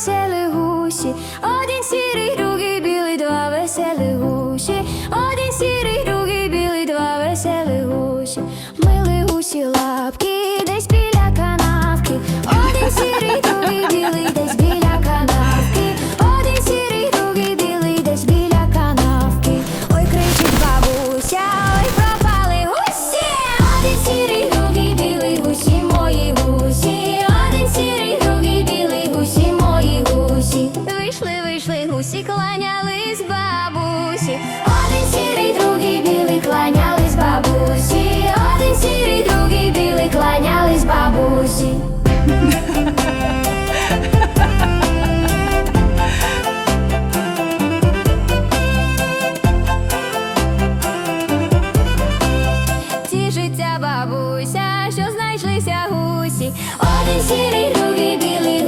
веселі гусі, один сірий, другий білий, два веселі гусі, один сірий, другий білий, два веселі гусі, мили гусі лапки, десь біля канавки, один сірий, другий білий. усі кланялись бабусі, один сірий, другий білий кланялись бабусі, один сірий, другий білий кланялись бабусі. Тішиться бабуся, що знайшлися гусі, один сірий, другий білий.